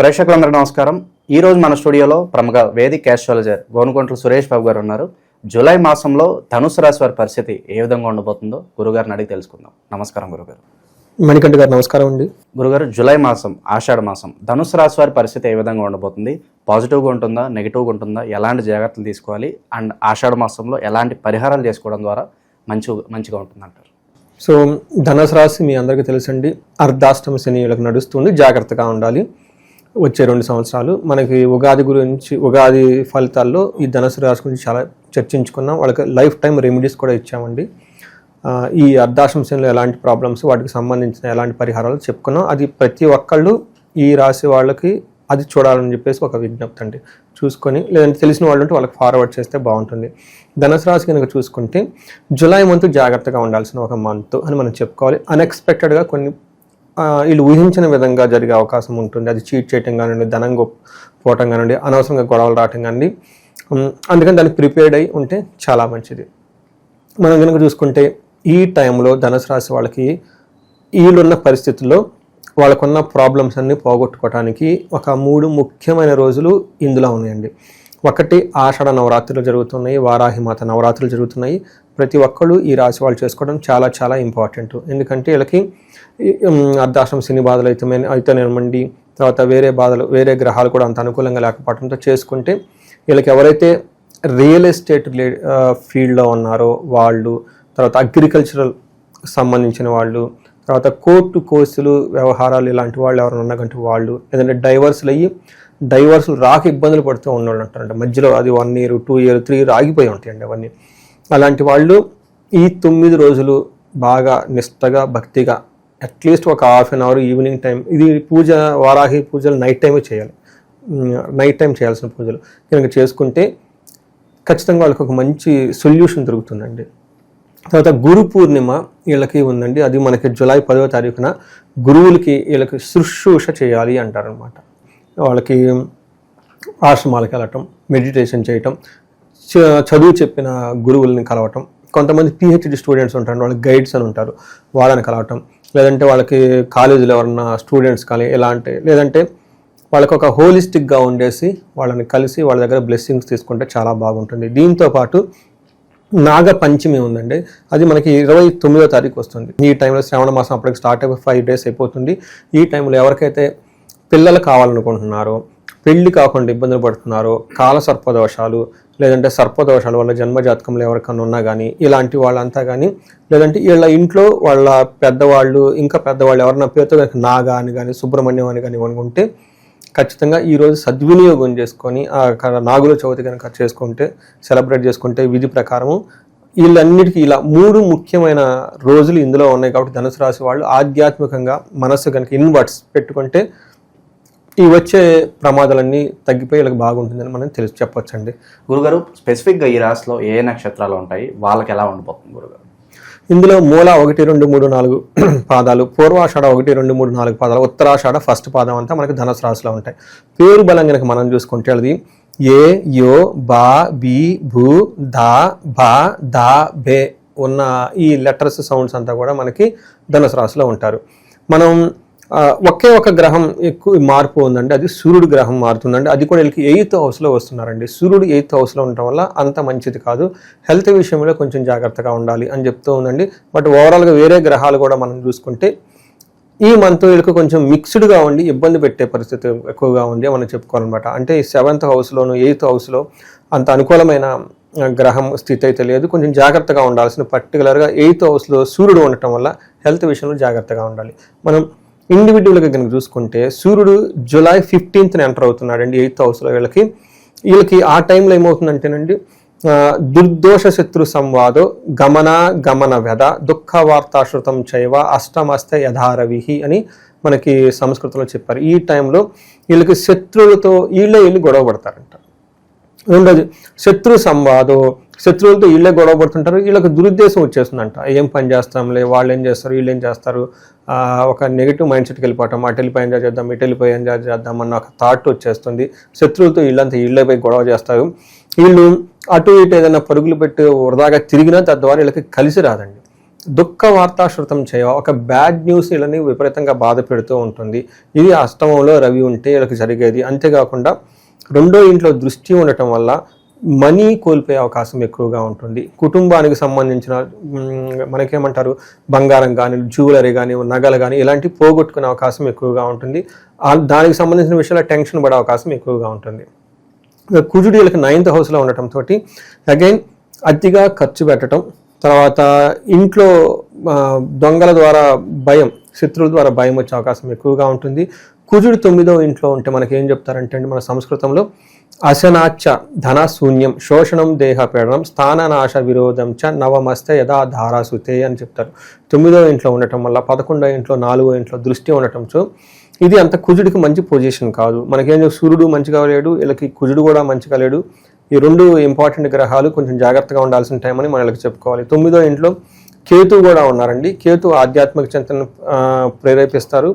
ప్రేక్షకులందరికీ నమస్కారం. ఈ రోజు మన స్టూడియోలో ప్రముఖ వేదిక్ క్యాస్ట్రాలజర్ గోనుకొంట్ల సురేష్ బాబు గారు ఉన్నారు. జూలై మాసంలో ధనుసు రాశి వారి పరిస్థితి ఏ విధంగా ఉండబోతుందో గురుగారిని అడిగి తెలుసుకుందాం. నమస్కారం గురుగారు. మణికంఠ గారు నమస్కారం అండి. గురుగారు జూలై మాసం ఆషాఢ మాసం ధనుసు రాశి వారి పరిస్థితి ఏ విధంగా ఉండబోతుంది? పాజిటివ్గా ఉంటుందా? నెగిటివ్గా ఉంటుందా? ఎలాంటి జాగ్రత్తలు తీసుకోవాలి? అండ్ ఆషాఢ మాసంలో ఎలాంటి పరిహారాలు చేసుకోవడం ద్వారా మంచి మంచిగా ఉంటుందంటారు సో ధనుసు రాశి మీ అందరికీ తెలుసండి. అర్ధాష్టమ శని నడుస్తుంది. జాగ్రత్తగా ఉండాలి. వచ్చే రెండు సంవత్సరాలు. మనకి ఉగాది గురించి ఉగాది ఫలితాల్లో ఈ ధనుసు రాశి గురించి చాలా చర్చించుకున్నాం. వాళ్ళకి లైఫ్ టైం రెమెడీస్ కూడా ఇచ్చామండి. ఈ అర్ధాశంశంలో ఎలాంటి ప్రాబ్లమ్స్ వాటికి సంబంధించిన ఎలాంటి పరిహారాలు చెప్పుకున్నాం. అది ప్రతి ఒక్కళ్ళు ఈ రాశి వాళ్ళకి అది చూడాలని చెప్పేసి ఒక విజ్ఞప్తి అండి. చూసుకొని లేదంటే తెలిసిన వాళ్ళు ఉంటే వాళ్ళకి ఫార్వర్డ్ చేస్తే బాగుంటుంది. ధనుసు రాశి కనుక చూసుకుంటే జులై మంత్ జాగ్రత్తగా ఉండాల్సిన ఒక మంత్ అని మనం చెప్పుకోవాలి. అన్ఎక్స్పెక్టెడ్గా కొన్ని వీళ్ళు ఊహించిన విధంగా జరిగే అవకాశం ఉంటుంది. అది చీట్ చేయటం కానివ్వండి ధనం పోవటం కానివ్వండి అనవసరంగా గొడవలు రావటం కానివ్వండి అందుకని దానికి ప్రిపేర్డ్ అయి ఉంటే చాలా మంచిది. మనం కనుక చూసుకుంటే ఈ టైంలో ధనుసు రాశి వాళ్ళకి వీళ్ళున్న పరిస్థితుల్లో వాళ్ళకున్న ప్రాబ్లమ్స్ అన్ని పోగొట్టుకోవడానికి ఒక మూడు ముఖ్యమైన రోజులు ఇందులో ఉన్నాయండి. ఒకటి ఆషాఢ నవరాత్రులు జరుగుతున్నాయి వారాహిమాత నవరాత్రులు జరుగుతున్నాయి ప్రతి ఒక్కళ్ళు ఈ రాశి వాళ్ళు చేసుకోవడం చాలా చాలా ఇంపార్టెంట్ ఎందుకంటే వీళ్ళకి ఈ, అర్ధాశ్రమ శని బాధలు అయితే అయితేనేమండి తర్వాత వేరే బాధలు వేరే గ్రహాలు కూడా అంత అనుకూలంగా లేకపోవడంతో చేసుకుంటే వీళ్ళకి ఎవరైతే రియల్ ఎస్టేట్ ఫీల్డ్లో ఉన్నారో వాళ్ళు తర్వాత అగ్రికల్చరల్ సంబంధించిన వాళ్ళు తర్వాత కోర్టు కోర్సులు వ్యవహారాలు ఇలాంటి వాళ్ళు ఎవరైనా ఉన్నాకంటే వాళ్ళు లేదంటే డైవర్స్లు అయ్యి డైవర్స్లు రాక ఇబ్బందులు పడుతూ ఉన్నవాళ్ళు అంటారంట. మధ్యలో అది one year two year three year ఆగిపోయి ఉంటాయండి అవన్నీ. అలాంటి వాళ్ళు ఈ తొమ్మిది రోజులు బాగా నిష్టగా భక్తిగా అట్లీస్ట్ ఒక half an hour evening time ఇది పూజ వారాహి పూజలు నైట్ టైమే చేయాలి. నైట్ టైం చేయాల్సిన పూజలు. కనుక చేసుకుంటే ఖచ్చితంగా వాళ్ళకి ఒక మంచి సొల్యూషన్ దొరుకుతుందండి. తర్వాత గురు పూర్ణిమ వీళ్ళకి ఉందండి. అది మనకి జూలై పదవ తారీఖున గురువులకి వీళ్ళకి శుశ్రూష చేయాలి అంటారనమాట వాళ్ళకి ఆశ్రమాలకు వెళ్ళటం మెడిటేషన్ చేయటం చదువు చెప్పిన గురువుల్ని కలవటం. కొంతమంది పిహెచ్డి స్టూడెంట్స్ ఉంటారు వాళ్ళకి గైడ్స్ అని ఉంటారు వాళ్ళని కలవటం. లేదంటే వాళ్ళకి కాలేజీలో ఎవరన్నా స్టూడెంట్స్ కానీ ఎలాంటి లేదంటే వాళ్ళకి ఒక హోలిస్టిక్గా ఉండేసి వాళ్ళని కలిసి వాళ్ళ దగ్గర బ్లెస్సింగ్స్ తీసుకుంటే చాలా బాగుంటుంది. దీంతో పాటు నాగ పంచమి ఉందండి. అది మనకి ఇరవై తొమ్మిదో తారీఖు వస్తుంది. ఈ టైంలో శ్రావణ మాసం అప్పటికి స్టార్ట్ అయిపోయి ఫైవ్ డేస్ అయిపోతుంది. ఈ టైంలో ఎవరికైతే పిల్లలు కావాలనుకుంటున్నారో పెళ్ళి కాకుండా ఇబ్బందులు పడుతున్నారో కాల సర్పదోషాలు లేదంటే సర్పదోషాలు వాళ్ళ జన్మజాతకంలో ఎవరికన్నా ఉన్నా కానీ ఇలాంటి వాళ్ళంతా కానీ లేదంటే వీళ్ళ ఇంట్లో వాళ్ళ పెద్దవాళ్ళు ఇంకా పెద్దవాళ్ళు ఎవరన్నా పేరుతో కనుక నాగా అని కానీ సుబ్రహ్మణ్యం అని కానీ అనుకుంటే ఖచ్చితంగా ఈరోజు సద్వినియోగం చేసుకొని ఆ నాగుల చవితి కనుక చేసుకుంటే సెలబ్రేట్ చేసుకుంటే విధి ప్రకారము వీళ్ళన్నిటికీ ఇలా మూడు ముఖ్యమైన రోజులు ఇందులో ఉన్నాయి కాబట్టి ధనుసు రాశి వాళ్ళు ఆధ్యాత్మికంగా మనస్సు కనుక ఇన్వర్ట్స్ పెట్టుకుంటే ఈ వచ్చే ప్రమాదాలన్నీ తగ్గిపోయి వీళ్ళకి బాగుంటుందని మనం తెలిసి చెప్పొచ్చండి. గురుగారు స్పెసిఫిక్గా ఈ రాశిలో ఏ నక్షత్రాలు ఉంటాయి? వాళ్ళకి ఎలా ఉండబోతుంది గురుగారు? ఇందులో మూల ఒకటి రెండు మూడు నాలుగు పాదాలు పూర్వాషాఢ ఒకటి రెండు మూడు నాలుగు పాదాలు ఉత్తరాషాఢ ఫస్ట్ పాదం అంతా మనకి ధనుసు రాశిలో ఉంటాయి. పేరు బలం కనుక మనం చూసుకుంటే అది ఏ యో బా బి భూ దా బా దా బే ఉన్న ఈ లెటర్స్ సౌండ్స్ అంతా కూడా మనకి ధనుసు రాశిలో ఉంటారు. మనం ఒకే ఒక గ్రహం ఎక్కువ మార్పు ఉందండి. అది సూర్యుడు గ్రహం మారుతుందండి. అది కూడా వీళ్ళకి ఎయిత్ హౌస్లో వస్తున్నారండి. సూర్యుడు ఎయిత్ హౌస్లో ఉండటం వల్ల అంత మంచిది కాదు. హెల్త్ విషయంలో కొంచెం జాగ్రత్తగా ఉండాలి అని చెప్తూ ఉందండి. బట్ ఓవరాల్గా వేరే గ్రహాలు కూడా మనం చూసుకుంటే ఈ మంత్ వీళ్ళకి కొంచెం మిక్స్డ్గా ఉండి ఇబ్బంది పెట్టే పరిస్థితి ఎక్కువగా ఉంది మనం చెప్పుకోవాలన్నమాట. అంటే ఈ సెవెంత్ హౌస్లోను ఎయిత్ హౌస్లో అంత అనుకూలమైన గ్రహం స్థితి అయితే లేదు. కొంచెం జాగ్రత్తగా ఉండాల్సిన పర్టికులర్గా ఎయిత్ హౌస్లో సూర్యుడు ఉండటం వల్ల హెల్త్ విషయంలో జాగ్రత్తగా ఉండాలి. మనం ఇండివిజువల్గా కనుక చూసుకుంటే సూర్యుడు జూలై ఫిఫ్టీన్త్ని ఎంటర్ అవుతున్నాడండి ఎయిత్ హౌస్లో వీళ్ళకి. వీళ్ళకి ఆ టైంలో ఏమవుతుందంటేనండి దుర్దోష శత్రు సంవాదో గమన గమన వ్యధ దుఃఖ వార్తాశ్రుతం చైవ అష్టమస్త యథారవిహి అని మనకి సంస్కృతంలో చెప్పారు. ఈ టైంలో వీళ్ళకి శత్రువులతో వీళ్ళే వీళ్ళు గొడవ పడతారంట. రెండోది శత్రు సంవాదో శత్రువులతో వీళ్ళే గొడవ పడుతుంటారు. వీళ్ళకి దురుద్దేశం వచ్చేస్తుందంట. ఏం పని చేస్తాంలే వాళ్ళు ఏం చేస్తారు వీళ్ళు ఏం చేస్తారు? ఒక నెగిటివ్ మైండ్ సెట్కి వెళ్ళిపోవటం అటు వెళ్ళిపోయి ఎంజాయ్ చేద్దాం ఇటు వెళ్ళిపోయి ఎంజాయ్ చేద్దాం అన్న ఒక థాట్ వచ్చేస్తుంది. శత్రువులతో వీళ్ళంతా వీళ్ళే పోయి గొడవ చేస్తారు. వీళ్ళు అటు ఇటు ఏదైనా పరుగులు పెట్టి వృధాగా తిరిగినా తద్వారా వీళ్ళకి కలిసి రాదండి. దుఃఖ వార్తాశ్రుతం చేయ ఒక బ్యాడ్ న్యూస్ వీళ్ళని విపరీతంగా బాధ పెడుతూ ఉంటుంది. ఇది అష్టమంలో రవి ఉంటే వీళ్ళకి జరిగేది. అంతేకాకుండా రెండో ఇంట్లో దృష్టి ఉండటం వల్ల మనీ కోల్పోయే అవకాశం ఎక్కువగా ఉంటుంది. కుటుంబానికి సంబంధించిన మనకేమంటారు బంగారం కానీ జ్యువెలరీ కానీ నగలు కానీ ఇలాంటివి పోగొట్టుకునే అవకాశం ఎక్కువగా ఉంటుంది. దానికి సంబంధించిన విషయాల్లో టెన్షన్ పడే అవకాశం ఎక్కువగా ఉంటుంది. ఇక కుజుడు వీళ్ళకి నైన్త్ హౌస్లో ఉండటంతో అగైన్ అతిగా ఖర్చు పెట్టడం తర్వాత ఇంట్లో దొంగల ద్వారా భయం శత్రువుల ద్వారా భయం వచ్చే అవకాశం ఎక్కువగా ఉంటుంది. కుజుడు తొమ్మిదో ఇంట్లో ఉంటే మనకి ఏం చెప్తారంటే మన సంస్కృతంలో అశనాచ ధన శూన్యం శోషణం దేహపీడనం స్థాననాశ విరోధం చ నవమస్తే యథా ధారాసుతే అని చెప్తారు. తొమ్మిదో ఇంట్లో ఉండటం వల్ల పదకొండో ఇంట్లో నాలుగో ఇంట్లో దృష్టి ఉండటంతో ఇది అంత కుజుడికి మంచి పొజిషన్ కాదు. మనకేం సూర్యుడు మంచిగా లేడు వీళ్ళకి కుజుడు కూడా మంచిగా లేడు. ఈ రెండు ఇంపార్టెంట్ గ్రహాలు కొంచెం జాగ్రత్తగా ఉండాల్సిన టైం అని మనకి చెప్పుకోవాలి. తొమ్మిదో ఇంట్లో కేతు కూడా ఉన్నారండి. కేతు ఆధ్యాత్మిక చింతన ప్రేరేపిస్తారు.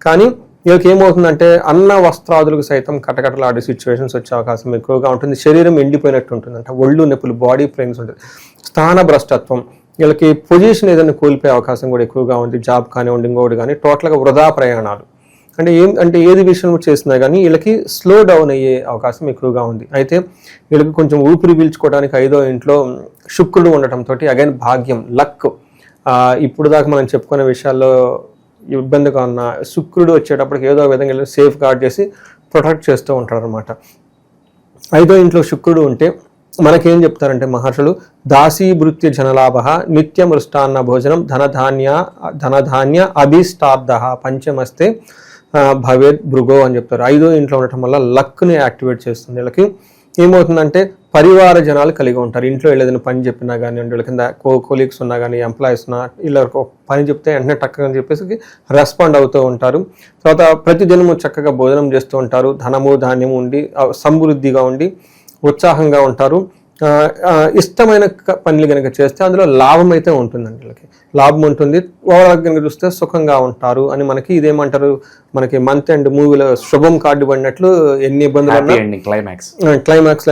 కానీ వీళ్ళకి ఏమవుతుందంటే అన్న వస్త్రాదులకు సైతం కటకటలాడే సిచ్యువేషన్స్ వచ్చే అవకాశం ఎక్కువగా ఉంటుంది. శరీరం ఎండిపోయినట్టు ఉంటుంది. అంటే ఒళ్ళు నొప్పులు బాడీ పెయిన్స్ ఉంటుంది. స్థాన భ్రష్టత్వం వీళ్ళకి పొజిషన్ ఏదైనా కోల్పోయే అవకాశం కూడా ఎక్కువగా ఉంది. జాబ్ కానివ్వండి ఇంకోటి కానీ టోటల్గా వృధా ప్రయాణాలు. అంటే ఏం అంటే ఏది విషయం చేసినా కానీ వీళ్ళకి స్లో డౌన్ అయ్యే అవకాశం ఎక్కువగా ఉంది. అయితే వీళ్ళకి కొంచెం ఊపిరి పీల్చుకోవడానికి ఐదో ఇంట్లో శుక్రుడు ఉండటంతో అగైన్ భాగ్యం లక్ ఇప్పుడు దాకా మనం చెప్పుకునే విషయాల్లో ఇబ్బందిగా ఉన్న శుక్రుడు వచ్చేటప్పటికి ఏదో విధంగా సేఫ్ గార్డ్ చేసి ప్రొటెక్ట్ చేస్తూ ఉంటారు అనమాట ఐదో ఇంట్లో శుక్రుడు ఉంటే మనకేం చెప్తారంటే మహర్షులు దాసీభృత్య జనలాభ నిత్య మృష్టాన్న భోజనం ధనధాన్య ధనధాన్య అభిష్టాబ్ద పంచమస్తే భవేద్ భృగో అని చెప్తారు. ఐదో ఇంట్లో ఉండటం వల్ల లక్ని యాక్టివేట్ చేస్తుంది వీళ్ళకి. ఏమవుతుందంటే పరివార జనాలు కలిగి ఉంటారు. ఇంట్లో ఏదైనా పని చెప్పినా కానీ వాళ్ళ కింద కో కొలీగ్స్ ఉన్నా కానీ ఎంప్లాయీస్ ఉన్నా ఇలా పని చెప్తే వెంటనే టక్కగా అని చెప్పేసి రెస్పాండ్ అవుతూ ఉంటారు. తర్వాత ప్రతిదినము చక్కగా భోజనం చేస్తూ ఉంటారు. ధనము ధాన్యము ఉండి సమృద్ధిగా ఉండి ఉత్సాహంగా ఉంటారు. ఇష్టమైన పనులు కనుక చేస్తే అందులో లాభం అయితే ఉంటుందండి వీళ్ళకి. లాభం ఉంటుంది. ఓవరాల్ కనుక చూస్తే సుఖంగా ఉంటారు అని మనకి ఇదేమంటారు? మనకి మంత్ అండ్ మూవీలో శుభం కార్డు పడినట్లు ఎన్ని ఇబ్బందులు క్లైమాక్స్ క్లైమాక్స్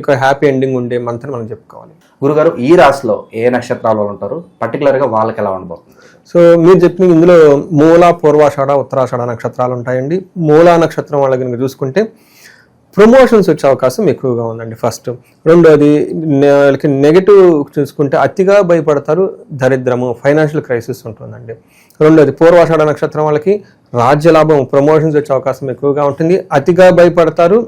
ఇక హ్యాపీ ఎండింగ్ ఉండే మంత్ అని మనం చెప్పుకోవాలి. గురుగారు ఈ రాశిలో ఏ నక్షత్రాల ఉంటారు? Particular గా వాళ్ళకి ఎలా ఉండబోతుంది? సో మీరు చెప్పిన ఇందులో మూల పూర్వాషాఢ ఉత్తరాషాఢ నక్షత్రాలు ఉంటాయండి. మూలా నక్షత్రం వాళ్ళ కనుక చూసుకుంటే ప్రమోషన్స్ వచ్చే అవకాశం ఎక్కువగా ఉందండి ఫస్ట్. రెండోది వాళ్ళకి నెగిటివ్ చూసుకుంటే అతిగా భయపడతారు దరిద్రము ఫైనాన్షియల్ క్రైసిస్ ఉంటుందండి. రెండోది పూర్వాషాఢ నక్షత్రం వాళ్ళకి రాజ్యలాభం ప్రమోషన్స్ వచ్చే అవకాశం ఎక్కువగా ఉంటుంది. అతిగా భయపడతారు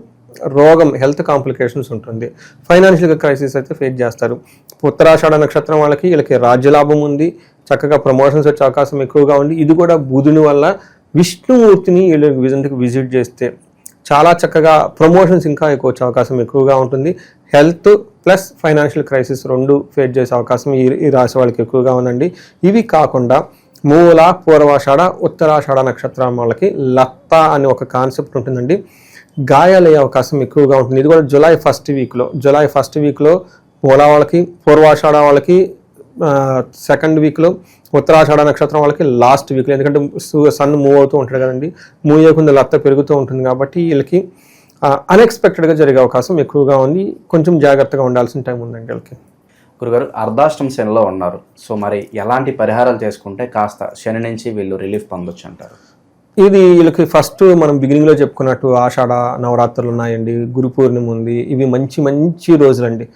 రోగం హెల్త్ కాంప్లికేషన్స్ ఉంటుంది. ఫైనాన్షియల్గా క్రైసిస్ అయితే ఫేస్ చేస్తారు. ఉత్తరాషాఢ నక్షత్రం వాళ్ళకి వీళ్ళకి రాజ్యలాభం ఉంది చక్కగా ప్రమోషన్స్ వచ్చే అవకాశం ఎక్కువగా ఉంది. ఇది కూడా బుధుని వల్ల విష్ణుమూర్తిని వీళ్ళకి విజిట్ చేస్తే చాలా చక్కగా ప్రమోషన్స్ ఇంకా ఎక్కువ వచ్చే అవకాశం ఎక్కువగా ఉంటుంది. హెల్త్ ప్లస్ ఫైనాన్షియల్ క్రైసిస్ రెండు ఫేస్ చేసే అవకాశం ఈ ఈ రాశి వాళ్ళకి ఎక్కువగా ఉందండి. ఇవి కాకుండా మూల పూర్వాషాఢ ఉత్తరాషాఢ నక్షత్రం వాళ్ళకి లత్త అనే ఒక కాన్సెప్ట్ ఉంటుందండి. గాయాలయ్యే అవకాశం ఎక్కువగా ఉంటుంది. ఇది కూడా జులై ఫస్ట్ వీక్లో జులై ఫస్ట్ వీక్లో మూల వాళ్ళకి పూర్వాషాఢ వాళ్ళకి సెకండ్ వీక్లో ఉత్తరాషాఢ నక్షత్రం వాళ్ళకి లాస్ట్ వీక్లో ఎందుకంటే సన్ మూవ్ అవుతూ ఉంటాడు కదండి. మూవ్ అయ్యకుండా లత్త పెరుగుతూ ఉంటుంది కాబట్టి వీళ్ళకి అన్ఎక్స్పెక్టెడ్గా జరిగే అవకాశం ఎక్కువగా ఉంది. కొంచెం జాగ్రత్తగా ఉండాల్సిన టైం ఉందండి వీళ్ళకి. గురుగారు అర్ధాష్టమ శనిలో ఉన్నారు. సో మరి ఎలాంటి పరిహారాలు చేసుకుంటే కాస్త శని నుంచి వీళ్ళు రిలీఫ్ పొందొచ్చు అంటారు? ఇది వీళ్ళకి ఫస్ట్ మనం బిగినింగ్లో చెప్పుకున్నట్టు ఆషాఢ నవరాత్రులు ఉన్నాయండి. గురు పూర్ణిమ ఉంది. ఇవి మంచి మంచి రోజులండి.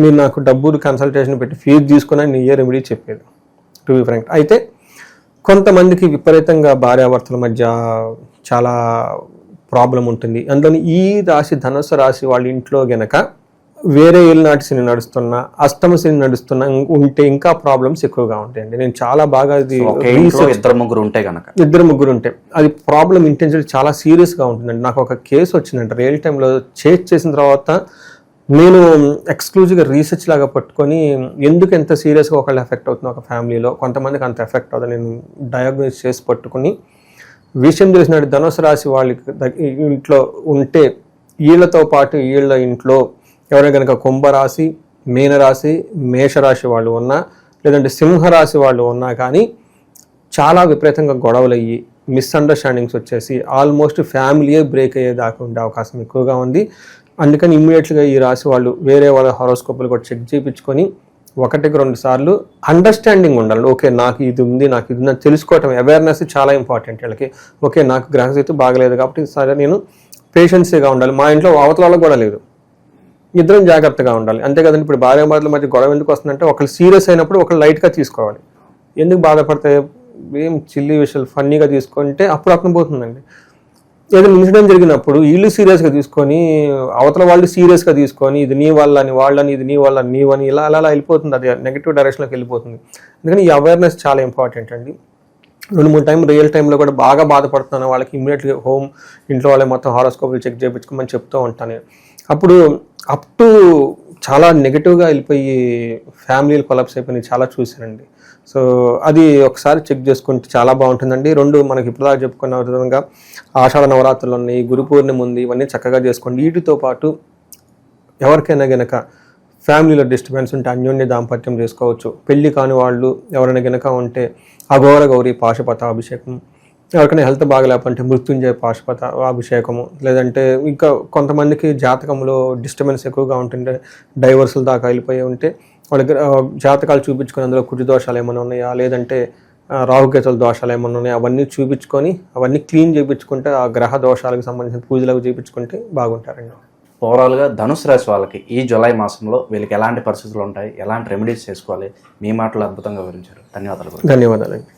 మీరు నాకు డబ్బులు కన్సల్టేషన్ పెట్టి ఫీజు తీసుకుని నేను ఏ రెమెడీ చెప్పేది టు బి ఫ్రాంక్ అయితే కొంతమందికి విపరీతంగా భార్యాభర్తల మధ్య చాలా ప్రాబ్లం ఉంటుంది. అందులోని ఈ రాశి ధనుసు రాశి వాళ్ళ ఇంట్లో గనక వేరే ఏళ్ళనాటి శని నడుస్తున్న అష్టమ శని నడుస్తున్న ఉంటే ఇంకా ప్రాబ్లమ్స్ ఎక్కువగా ఉంటాయండి. నేను చాలా బాగా ఇంట్లో ఇద్దరు ముగ్గురు ఉంటే గనక. ఇద్దరు ముగ్గురు ఉంటే అది ప్రాబ్లం ఇంటెన్సిటీ చాలా సీరియస్గా ఉంటుందండి. నాకు ఒక కేసు వచ్చిందంట రియల్ టైంలో చేజ్ చేసిన తర్వాత నేను ఎక్స్క్లూజివ్గా రీసెర్చ్ లాగా పట్టుకొని ఎందుకు ఎంత సీరియస్గా ఒకళ్ళు ఎఫెక్ట్ అవుతుంది ఒక ఫ్యామిలీలో కొంతమందికి అంత ఎఫెక్ట్ అవుతుంది నేను డయాగ్నోస్ చేసి పట్టుకుని విషయం తెలిసినట్టు ధనుసు రాశి వాళ్ళకి ఇంట్లో ఉంటే వీళ్ళతో పాటు వీళ్ళ ఇంట్లో ఎవరైనా కనుక కుంభరాశి మీనరాశి మేషరాశి వాళ్ళు ఉన్నా లేదంటే సింహరాశి వాళ్ళు ఉన్నా కానీ చాలా విపరీతంగా గొడవలు అయ్యి మిస్అండర్స్టాండింగ్స్ వచ్చేసి ఆల్మోస్ట్ ఫ్యామిలీయే బ్రేక్ అయ్యేదాకా ఉండే అవకాశం ఎక్కువగా ఉంది. అందుకని ఇమ్మీడియట్గా ఈ రాశి వాళ్ళు వేరే వాళ్ళ హారోస్కోప్లు కూడా చెక్ చేయించుకొని ఒకటికి రెండు సార్లు అండర్స్టాండింగ్ ఉండాలి. ఓకే నాకు ఇది ఉంది నాకు ఇది నాకు తెలుసుకోవటం అవేర్నెస్ చాలా ఇంపార్టెంట్ వీళ్ళకి. ఓకే నాకు గ్రహస్థితి బాగలేదు కాబట్టి సరే నేను పేషెన్సీగా ఉండాలి. మా ఇంట్లో అవతల కూడా లేదు. ఇద్దరం జాగ్రత్తగా ఉండాలి. అంతే కదండి ఇప్పుడు భార్య భర్తల మధ్య గొడవ ఎందుకు వస్తుందంటే ఒకళ్ళు సీరియస్ అయినప్పుడు ఒకళ్ళు లైట్గా తీసుకోవాలి. ఎందుకు బాధపడితే ఏం చిల్లి విషయాలు ఫన్నీగా తీసుకుంటే అప్పుడు అర్థం పోతుందండి. ఏదైనా ఇన్సిడెంట్ జరిగినప్పుడు వీళ్ళు సీరియస్గా తీసుకొని అవతల వాళ్ళు సీరియస్గా తీసుకొని ఇది నీ వాళ్ళని వాళ్ళని ఇది నీ వాళ్ళని నీవని ఇలా అలా అలా వెళ్ళిపోతుంది. అది నెగిటివ్ డైరెక్షన్లోకి వెళ్ళిపోతుంది. అందుకని ఈ అవేర్నెస్ చాలా ఇంపార్టెంట్ అండి. రెండు మూడు టైం రియల్ టైంలో కూడా బాగా బాధపడుతున్నాను. వాళ్ళకి ఇమ్మీడియట్లీ హోమ్ ఇంట్లో వాళ్ళే మొత్తం హారోస్కోపులు చెక్ చేయించుకోమని చెప్తూ ఉంటాను. అప్పుడు అప్ టు చాలా నెగిటివ్గా వెళ్ళిపోయి ఫ్యామిలీలు కొలాప్స్ అయిపోయినాయి. చాలా చూశానండి. సో అది ఒకసారి చెక్ చేసుకుంటే చాలా బాగుంటుందండి. రెండు మనకి ఇప్పుడు చెప్పుకున్న విధంగా ఆషాఢ నవరాత్రులు ఉన్నాయి గురు పూర్ణిమ ఉంది ఇవన్నీ చక్కగా చేసుకోండి. వీటితో పాటు ఎవరికైనా గనక ఫ్యామిలీలో డిస్టర్బెన్స్ ఉంటే అన్యోన్య దాంపత్యం చేసుకోవచ్చు. పెళ్ళి కాని వాళ్ళు ఎవరైనా గనక ఉంటే అఘోర గౌరి పాశుపత అభిషేకం ఎవరికైనా హెల్త్ బాగలేకపోతే మృత్యుంజయ పాశుపత అభిషేకము లేదంటే ఇంకా కొంతమందికి జాతకంలో డిస్టర్బెన్స్ ఎక్కువగా ఉంటుంటే డైవర్సులు దాకా వెళ్ళిపోయి ఉంటే వాళ్ళ దగ్గర జాతకాలు చూపించుకొని అందులో కుజు దోషాలు ఏమైనా ఉన్నాయా? లేదంటే రాహుకేతుల దోషాలు ఏమైనా ఉన్నాయా? అవన్నీ చూపించుకొని అవన్నీ క్లీన్ చేయించుకుంటే ఆ గ్రహ దోషాలకు సంబంధించిన పూజలకు చేయించుకుంటే బాగుంటారండి. ఓవరాల్గా ధనుసు రాశి వాళ్ళకి ఈ జులై మాసంలో వీళ్ళకి ఎలాంటి పరిస్థితులు ఉంటాయి? ఎలాంటి రెమెడీస్ చేసుకోవాలి? మీ మాటలు అద్భుతంగా వివరించారు. ధన్యవాదాలు. గురుగారు. ధన్యవాదాలండి.